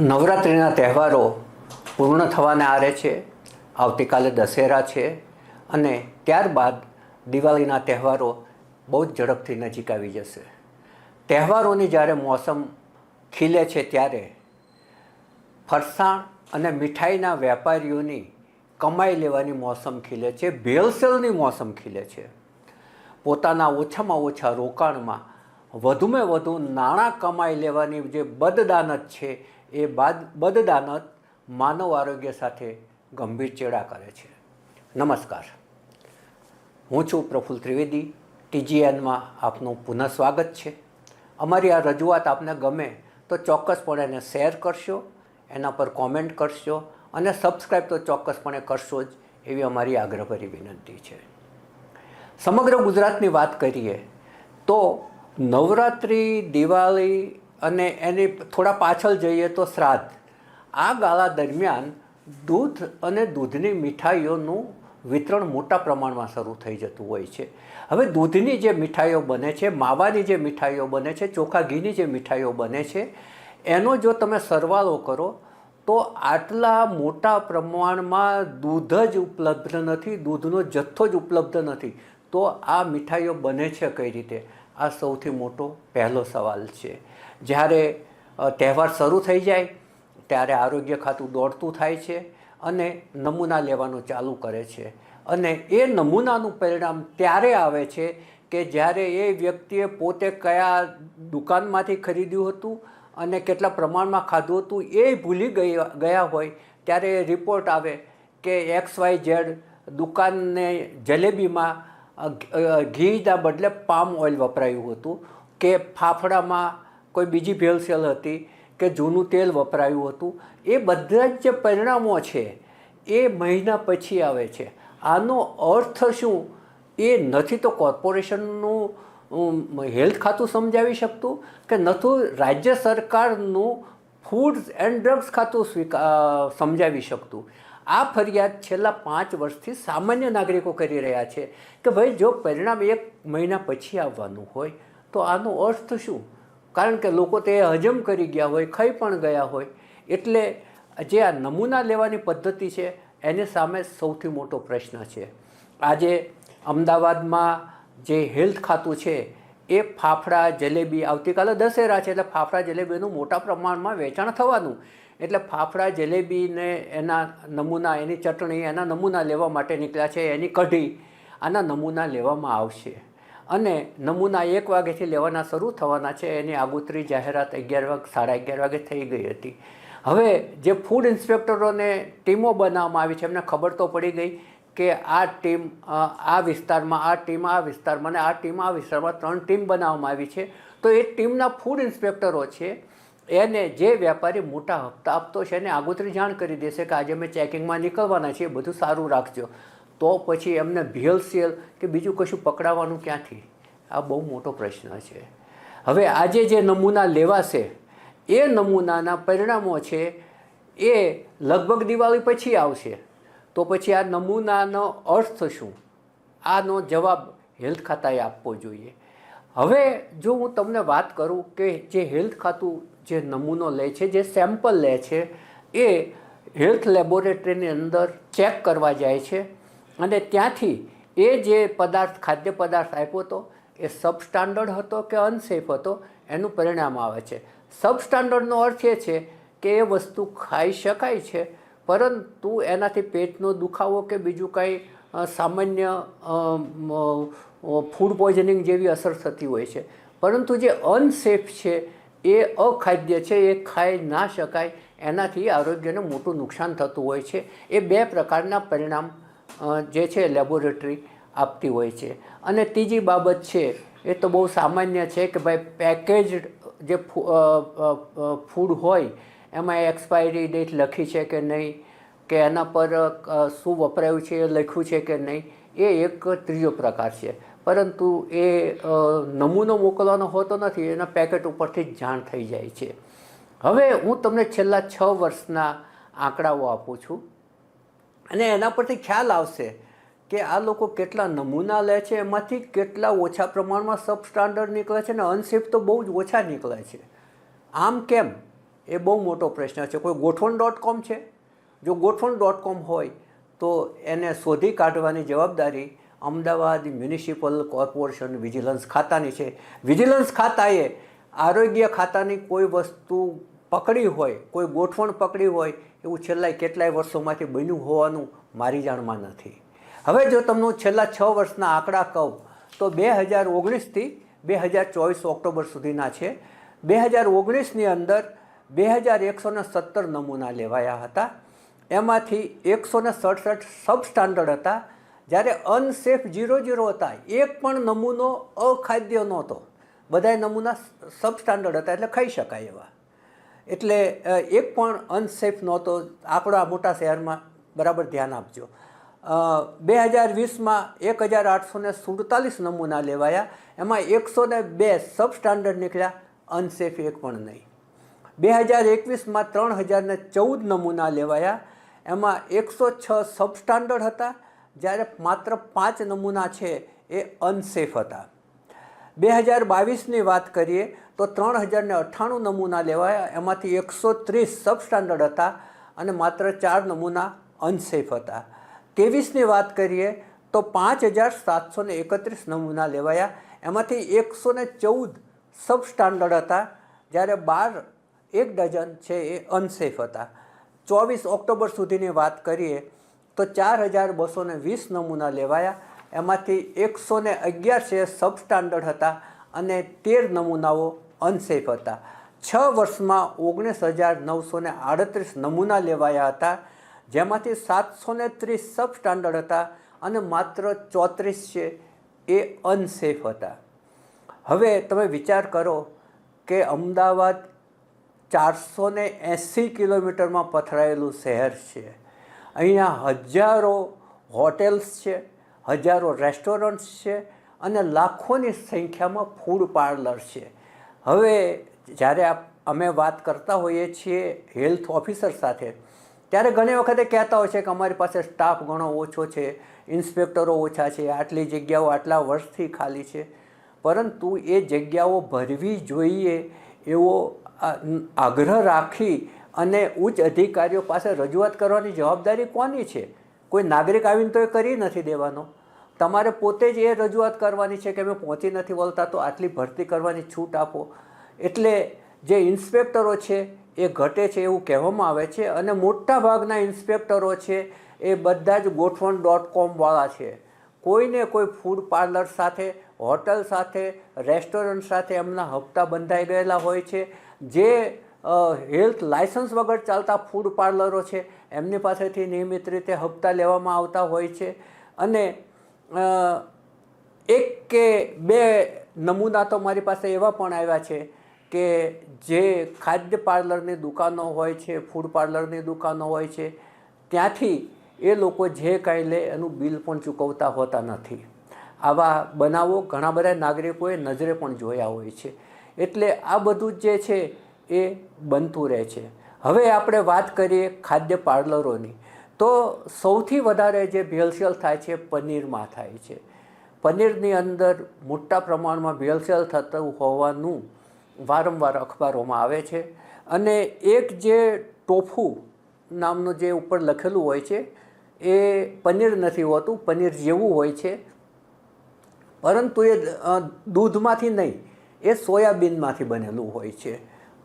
નવરાત્રિના તહેવારો પૂર્ણ થવાને આરે છે. આવતીકાલે દશેરા છે અને ત્યારબાદ દિવાળીના તહેવારો બહુ જ ઝડપથી નજીક આવી જશે. તહેવારોની જ્યારે મોસમ ખીલે છે ત્યારે ફરસાણ અને મીઠાઈના વેપારીઓની કમાઈ લેવાની મોસમ ખીલે છે ભેળસેળની મોસમ ખીલે છે. પોતાના ઓછામાં ઓછા રોકાણમાં વધુમાં વધુ નાણાં કમાઈ લેવાની જે બદદાનત છે એ બાદ બદદાનત માનવ આરોગ્ય સાથે ગંભીર ચેડા કરે છે. નમસ્કાર. હું છું પ્રફુલ્લ ત્રિવેદી. ટીજીએનમાં આપનું પુનઃ સ્વાગત છે. અમારી આ રજૂઆત આપને ગમે તો ચોક્કસપણે એને શેર કરશો, એના પર કોમેન્ટ કરશો અને સબસ્ક્રાઈબ તો ચોક્કસપણે કરશો જ એવી અમારી આગ્રહભરી વિનંતી છે. સમગ્ર ગુજરાતની વાત કરીએ તો નવરાત્રિ, દિવાળી અને એની થોડા પાછળ જઈએ તો શ્રાદ્ધ. આ ગાળા દરમિયાન દૂધ અને દૂધની મીઠાઈઓનું વિતરણ મોટા પ્રમાણમાં શરૂ થઈ જતું હોય છે. હવે દૂધની જે મીઠાઈઓ બને છે, માવાની જે મીઠાઈઓ બને છે, ચોખા ઘીની જે મીઠાઈઓ બને છે, એનો જો તમે સરવાળો કરો, તો આટલા મોટા પ્રમાણમાં દૂધ જ ઉપલબ્ધ નથી, દૂધનો જથ્થો જ ઉપલબ્ધ નથી. તો આ મીઠાઈઓ બને છે કઈ રીતે? આ સૌથી મોટો પહેલો સવાલ છે. જ્યારે તહેવાર શરૂ થઈ જાય, ત્યારે આરોગ્ય ખાતું દોડતું થાય છે અને નમૂના લેવાનું ચાલુ કરે છે. અને એ નમૂનાનું પરિણામ ત્યારે આવે છે કે જ્યારે એ વ્યક્તિએ પોતે કયા દુકાનમાંથી ખરીદ્યું હતું અને કેટલા પ્રમાણમાં ખાધું હતું એ ભૂલી ગયા ગયા હોય, ત્યારે એ રિપોર્ટ આવે કે એક્સ વાય ઝેડ દુકાનને જલેબીમાં ઘીના બદલે પામ ઓઇલ વપરાયું હતું કે ફાફડામાં કોઈ બીજી ભેળસેળ હતી કે જૂનું તેલ વપરાયું હતું, એ બધા જ જે પરિણામો છે, એ મહિના પછી આવે છે. આનો અર્થ શું? એ નથી તો કોર્પોરેશનનું હેલ્થ ખાતું સમજાવી શકતું કે નથું રાજ્ય સરકારનું ફૂડ્સ એન્ડ ડ્રગ્સ ખાતું સ્વીકાર સમજાવી શકતું. આ ફરિયાદ છેલ્લા પાંચ વર્ષથી સામાન્ય નાગરિકો કરી રહ્યા છે કે ભાઈ, જો પરિણામ એક મહિના પછી આવવાનું હોય, તો આનો અર્થ શું? કારણ કે લોકો તે હજમ કરી ગયા હોય, ખાઈ પણ ગયા હોય. એટલે જે આ નમૂના લેવાની પદ્ધતિ છે, એની સામે સૌથી મોટો પ્રશ્ન છે. આજે અમદાવાદમાં જે હેલ્થ ખાતું છે, એ ફાફડા જલેબી આવતીકાલે દશેરા છે, એટલે ફાફડા જલેબીનું મોટા પ્રમાણમાં વેચાણ થવાનું. એટલે ફાફડા જલેબીને એના નમૂના, એની ચટણી, એના નમૂના લેવા માટે નીકળ્યા છે, એની કઢી આના નમૂના લેવામાં આવશે. અને નમૂના એક વાગ્યાથી લેવાના શરૂ થવાના છે. એની આગોતરી જાહેરાત અગિયાર વાગ, સાડા અગિયાર વાગે થઈ ગઈ હતી. હવે જે ફૂડ ઇન્સ્પેક્ટરોને ટીમો બનાવવામાં આવી છે, એમને ખબર તો પડી ગઈ કે આ ટીમ આ વિસ્તારમાં, આ ટીમ, આ વિસ્તારમાં અને આ ટીમ, આ વિસ્તારમાં ત્રણ ટીમ બનાવવામાં આવી છે. તો એ ટીમના ફૂડ ઇન્સ્પેક્ટરો છે, એને જે વેપારી મોટા હપ્તા આપતો છે, એને આગોતરી જાણ કરી દેશે કે આજે અમે ચેકિંગમાં નીકળવાના છીએ, બધું સારું રાખજો. તો પછી એમને ભીએલસીએલ કે બીજું કશું પકડાવવાનું ક્યાંથી? આ બહુ મોટો પ્રશ્ન છે. હવે આજે જે નમૂના લેવાશે, એ નમૂનાના પરિણામો છે, એ લગભગ દિવાળી પછી આવશે. તો પછી આ નમૂનાનો અર્થ શું? આનો જવાબ હેલ્થ ખાતાએ આપવો જોઈએ. હવે જો હું તમને વાત કરું કે જે હેલ્થ ખાતું જે નમૂનો લે છે, જે સેમ્પલ લે છે, એ હેલ્થ લેબોરેટરીની અંદર ચેક કરવા જાય છે. અને ત્યાંથી એ જે પદાર્થ, ખાદ્ય પદાર્થ આપ્યો હતો, એ સબસ્ટાન્ડર્ડ હતો કે અનસેફ હતો, એનું પરિણામ આવે છે. સબસ્ટાન્ડર્ડનો અર્થ એ છે કે એ વસ્તુ ખાઈ શકાય છે, પરંતુ એનાથી પેટનો દુખાવો કે બીજું કાંઈ સામાન્ય ફૂડ પોઈઝનિંગ જેવી અસર થતી હોય છે. પરંતુ જે અનસેફ છે, એ અખાદ્ય છે, એ ખાઈ ના શકાય, એનાથી આરોગ્યને મોટું નુકસાન થતું હોય છે. એ બે પ્રકારના પરિણામ જે છે લેબોરેટરી આપતી હોય છે. અને ત્રીજી બાબત છે, એ તો બહુ સામાન્ય છે કે ભાઈ પેકેજડ જે ફૂડ હોય, એમાં એક્સપાયરી ડેટ લખી છે કે નહીં, કે એના પર શું વપરાયું છે, એ લખ્યું છે કે નહીં, એ એક ત્રીજો પ્રકાર છે. પરંતુ એ નમૂનો મોકલવાનો હોતો નથી, એના પેકેટ ઉપરથી જ જાણ થઈ જાય છે. હવે હું તમને છેલ્લા છ વર્ષના આંકડાઓ આપું છું. અને એના પરથી ખ્યાલ આવશે કે આ લોકો કેટલા નમૂના લે છે, એમાંથી કેટલા ઓછા પ્રમાણમાં સબસ્ટાન્ડર્ડ નીકળે છે અને અનસેફ તો બહુ જ ઓછા નીકળે છે. આમ કેમ? એ બહુ મોટો પ્રશ્ન છે. કોઈ ગોઠવણ ડોટ કોમ છે? જો ગોઠવણ ડોટ કોમ હોય, તો એને શોધી કાઢવાની જવાબદારી અમદાવાદ મ્યુનિસિપલ કોર્પોરેશન વિજિલન્સ ખાતાની છે. વિજિલન્સ ખાતાએ આરોગ્ય ખાતાની કોઈ વસ્તુ પકડી હોય, કોઈ ગોઠવણ પકડી હોય, એવું છેલ્લા કેટલાય વર્ષોમાંથી બન્યું હોવાનું મારી જાણમાં નથી. હવે જો તમને છેલ્લા છ વર્ષના આંકડા કહું, તો બે હજાર ઓગણીસથી બે હજાર ચોવીસ ઓક્ટોબર સુધીના છે. બે હજાર ઓગણીસની અંદર બે હજાર એકસો ને સત્તર નમૂના લેવાયા હતા. એમાંથી એકસોને સડસઠ સબ સ્ટાન્ડર્ડ હતા. જ્યારે અનસેફ ઝીરો ઝીરો હતા, એક પણ નમૂનો અખાદ્ય નહોતો. બધાય નમૂના સબ સ્ટાન્ડર્ડ હતા, એટલે ખાઈ શકાય એવા. એટલે એક પણ અનસેફ નહોતો. આંકડો આ મોટા શહેરમાં બરાબર ધ્યાન આપજો. બે હજાર વીસમાં એક હજાર આઠસો ને સુડતાલીસ નમૂના લેવાયા. એમાં એકસો ને બે સબ સ્ટાન્ડર્ડ નીકળ્યા. અનસેફ એક પણ નહીં. બે હજાર એકવીસમાં ત્રણ હજારને ચૌદ નમૂના લેવાયા. એમાં એકસો છ સબ સ્ટાન્ડર્ડ હતા. જ્યારે માત્ર પાંચ નમૂના છે એ અનસેફ હતા. બે હજાર બાવીસની વાત કરીએ તો ત્રણ હજારને અઠ્ઠાણું નમૂના લેવાયા. એમાંથી એકસો ત્રીસ સબ સ્ટાન્ડર્ડ હતા અને માત્ર ચાર નમૂના અનસેફ હતા. ત્રેવીસની વાત કરીએ તો પાંચ હજાર સાતસો ને એકત્રીસ નમૂના લેવાયા. એમાંથી એકસો ને ચૌદ સબસ્ટાન્ડર્ડ હતા, જ્યારે બાર એક ડઝન છે એ અનસેફ હતા. ચોવીસ ઓક્ટોબર સુધીની વાત કરીએ તો ચાર હજાર બસો વીસ નમૂના લેવાયા. એમાંથી એકસો અગિયાર છે સબસ્ટાન્ડર્ડ હતા અને તેર નમૂનાઓ અનસેફ હતા. છ વર્ષમાં ઓગણીસ હજાર નવસો ને આડત્રીસ નમૂના લેવાયા હતા, જેમાંથી સાતસો ને ત્રીસ સબ સ્ટાન્ડર્ડ હતા અને માત્ર ચોત્રીસ છે એ અનસેફ હતા. હવે તમે વિચાર કરો કે અમદાવાદ ચારસો ને એંસી કિલોમીટરમાં પથરાયેલું શહેર છે. અહીંયા હજારો હોટેલ્સ છે, હજારો રેસ્ટોરન્ટ્સ છે અને લાખોની સંખ્યામાં ફૂડ પાર્લર છે. હવે જ્યારે અમે વાત કરતા હોઈએ છીએ હેલ્થ ઓફિસર સાથે, ત્યારે ઘણી વખતે કહેતા હોય છે કે અમારી પાસે સ્ટાફ ઘણો ઓછો છે, ઇન્સ્પેક્ટરો ઓછા છે, આટલી જગ્યાઓ આટલા વર્ષથી ખાલી છે. પરંતુ એ જગ્યાઓ ભરવી જોઈએ એવો આગ્રહ રાખી અને ઉચ્ચ અધિકારીઓ પાસે રજૂઆત કરવાની જવાબદારી કોની છે? કોઈ નાગરિક આવીને તો એ કરી નથી દેવાનો. તમારે પોતે જ એ રજૂઆત કરવાની છે કે અમે પહોંચી નથી વળતા તો આટલી ભરતી કરવાની છૂટ આપો. એટલે જે ઇન્સ્પેક્ટરો છે એ ઘટે છે એવું કહેવામાં આવે છે અને મોટા ભાગના ઇન્સ્પેક્ટરો છે એ બધા જ ગોઠવણ ડોટ કોમવાળા છે. કોઈને કોઈ ફૂડ પાર્લર સાથે, હોટલ સાથે, રેસ્ટોરન્ટ સાથે એમના હપ્તા બંધાઈ ગયેલા હોય છે. જે હેલ્થ લાયસન્સ વગર ચાલતા ફૂડ પાર્લરો છે એમની પાસેથી નિયમિત રીતે હપ્તા લેવામાં આવતા હોય છે. અને એક કે બે નમૂના તો મારી પાસે એવા પણ આવ્યા છે કે જે ખાદ્ય પાર્લરની દુકાનો હોય છે, ફૂડ પાર્લરની દુકાનો હોય છે, ત્યાંથી એ લોકો જે કાંઈ લે એનું બિલ પણ ચૂકવતા હોતા નથી. આવા બનાવો ઘણા બધા નાગરિકોએ નજરે પણ જોયા હોય છે. એટલે આ બધું જ છે એ બનતું રહે છે. હવે આપણે વાત કરીએ ખાદ્ય પાર્લરોની. તો સૌથી વધારે જે ભેળસેળ થાય છે પનીરમાં થાય છે. પનીરની અંદર મોટા પ્રમાણમાં ભેળસેળ થતું હોવાનું વારંવાર અખબારોમાં આવે છે અને એક જે ટોફુ નામનું જે ઉપર લખેલું હોય છે એ પનીર નથી હોતું, પનીર જેવું હોય છે. પરંતુ એ દૂધમાંથી નહીં, એ સોયાબીનમાંથી બનેલું હોય છે.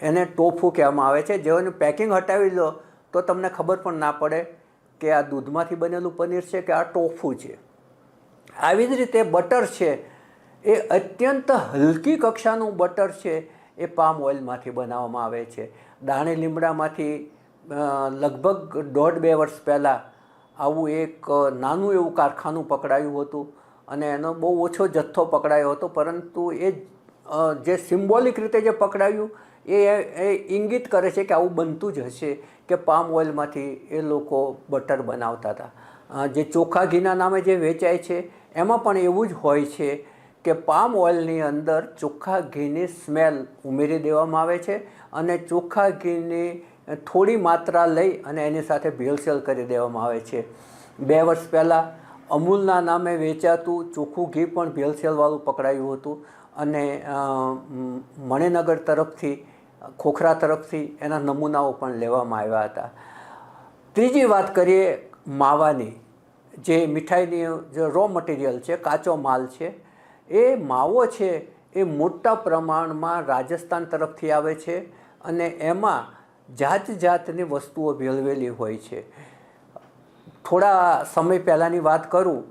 એને ટોફુ કહેવામાં આવે છે. જેઓનું પેકિંગ હટાવી લો તો તમને ખબર પણ ના પડે કે આ દૂધમાંથી બનેલું પનીર છે કે આ ટોફુ છે. આવી જ રીતે બટર છે, એ અત્યંત હલકી કક્ષાનું બટર છે, એ પામ ઓઇલમાંથી બનાવવામાં આવે છે. દાણે લીમડામાંથી લગભગ દોઢ બે વર્ષ પહેલાં આવું એક નાનું એવું કારખાનું પકડાયું હતું અને એનો બહુ ઓછો જથ્થો પકડાયો હતો, પરંતુ એ જે સિમ્બોલિક રીતે જે પકડાયું એ એ ઇંગિત કરે છે કે આવું બનતું જ હશે કે પામ ઓઇલમાંથી એ લોકો બટર બનાવતા હતા. જે ચોખા ઘીના નામે જે વેચાય છે, એમાં પણ એવું જ હોય છે કે પામ ઓઇલની અંદર ચોખ્ખા ઘીની સ્મેલ ઉમેરી દેવામાં આવે છે અને ચોખ્ખા ઘીની થોડી માત્રા લઈ અને એની સાથે ભેળસેળ કરી દેવામાં આવે છે. બે વર્ષ પહેલાં અમૂલના નામે વેચાતું ચોખ્ખું ઘી પણ ભેળસેળવાળું પકડાયું હતું અને મણિનગર તરફથી ખોખરા તરફથી એના નમૂનાઓ પણ લેવામાં આવ્યા હતા. ત્રીજી વાત કરીએ માવાની. જે મીઠાઈની જે રો મટીરિયલ છે, કાચો માલ છે, એ માવો છે એ મોટા પ્રમાણમાં રાજસ્થાન તરફથી આવે છે અને એમાં જાત જાતની વસ્તુઓ ભેળવેલી હોય છે. થોડા સમય પહેલાંની વાત કરું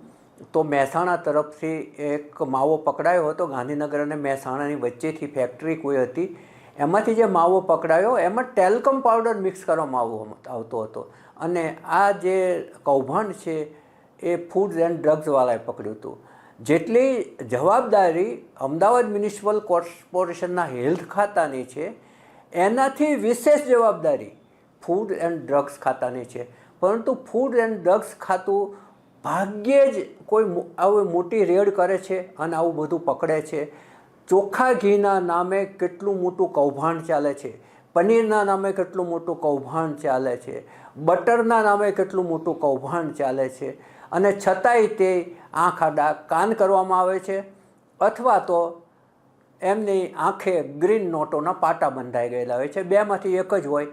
તો મહેસાણા તરફથી એક માવો પકડાયો હતો. ગાંધીનગર અને મહેસાણાની વચ્ચેથી ફેક્ટરી કોઈ હતી. એમાંથી જે માવો પકડાયો, એમાં ટેલ્કમ પાવડર મિક્સ કરવામાં આવો આવતો હતો. અને આ જે કૌભાંડ છે, એ ફૂડ એન્ડ ડ્રગ્સવાળાએ પકડ્યું હતું. જેટલી જવાબદારી અમદાવાદ મ્યુનિસિપલ કોર્પોરેશનના હેલ્થ ખાતાની છે, એનાથી વિશેષ જવાબદારી ફૂડ એન્ડ ડ્રગ્સ ખાતાની છે. પરંતુ ફૂડ એન્ડ ડ્રગ્સ ખાતું ભાગ્યે જ કોઈ આવી મોટી રેડ કરે છે અને આવું બધું પકડે છે. ચોખ્ખા ઘીના નામે કેટલું મોટું કૌભાંડ ચાલે છે? પનીરના નામે કેટલું મોટું કૌભાંડ ચાલે છે? બટરના નામે કેટલું મોટું કૌભાંડ ચાલે છે? અને છતાંય તે આંખ આડા કાન કરવામાં આવે છે? અથવા તો એમની આંખે ગ્રીન નોટોના પાટા બંધાઈ ગયેલા હોય છે? બેમાંથી એક જ હોય.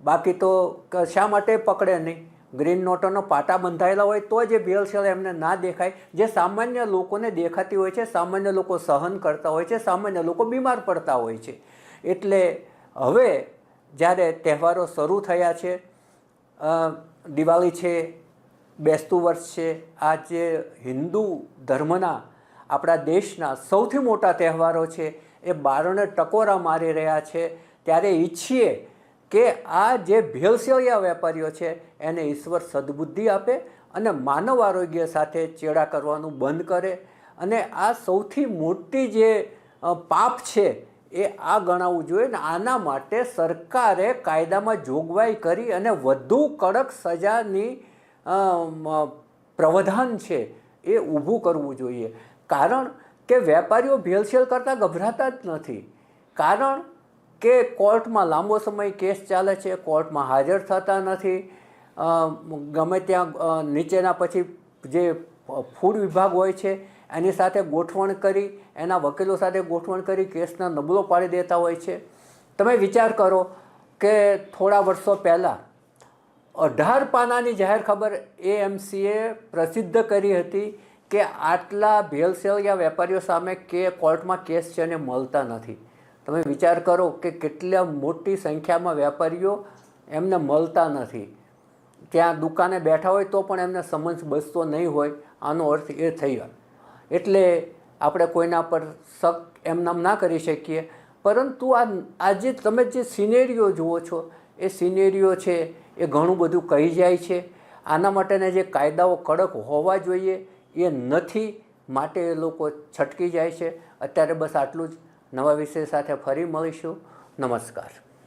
બાકી તો શા માટે પકડે નહીં? ગ્રીન નોટોના પાટા બંધાયેલા હોય તો જે ભેળસેળ એમને ના દેખાય. જે સામાન્ય લોકોને દેખાતી હોય છે, સામાન્ય લોકો સહન કરતા હોય છે, સામાન્ય લોકો બીમાર પડતા હોય છે. એટલે હવે જ્યારે તહેવારો શરૂ થયા છે દિવાળી છે, બેસતું વર્ષ છે, આ જે હિન્દુ ધર્મના, આપણા દેશના સૌથી મોટા તહેવારો છે, એ બારણે ટકોરા મારી રહ્યા છે. ત્યારે ઈચ્છીએ કે આ જે ભેળસેળિયા વેપારીઓ છે, એને ઈશ્વર સદબુદ્ધિ આપે અને માનવ આરોગ્ય સાથે ચેડા કરવાનું બંધ કરે. અને આ સૌથી મોટી જે પાપ છે, એ આ ગણાવવું જોઈએ ને આના માટે સરકારે કાયદામાં જોગવાઈ કરી અને વધુ કડક સજાની પ્રવધાન છે, એ ઊભું કરવું જોઈએ. કારણ કે વેપારીઓ ભેળસેળ કરતાં ગભરાતા જ નથી. કારણ કે કોર્ટમાં લાંબો સમય કેસ ચાલે છે, કોર્ટમાં હાજર થતા નથી. ગમે ત્યાં નીચેના પછી જે ફૂડ વિભાગ હોય છે, એની સાથે ગોઠવણ કરી, એના વકીલો સાથે ગોઠવણ કરી, કેસના નબળો પાડી દેતા હોય છે. તમે વિચાર કરો કે થોડા વર્ષો પહેલાં અઢાર પાનાની જાહેર ખબર એએમસીએ પ્રસિદ્ધ કરી હતી કે આટલા ભેલસેલ યા વેપારીઓ સામે કે કોર્ટમાં કેસ છે અને મળતા નથી. તમે વિચાર કરો કે કેટલા મોટી સંખ્યામાં વેપારીઓ એમને મળતા નથી. ત્યાં દુકાને બેઠા હોય તો પણ એમને સમજ બસતો નહીં હોય, આનો અર્થ એ થઈ ગયો. એટલે આપણે કોઈના પર શક એમનામ ના કરી શકીએ. પરંતુ આ આજે તમે જે સિનેરીઓ જુઓ છો, એ સિનેરીઓ છે, એ ઘણું બધું કહી જાય છે. આના માટેના જે કાયદાઓ કડક હોવા જોઈએ, એ નથી. માટે એ લોકો છટકી જાય છે. અત્યારે બસ આટલું જ. નવા વિષય સાથે ફરી મળીશું. નમસ્કાર.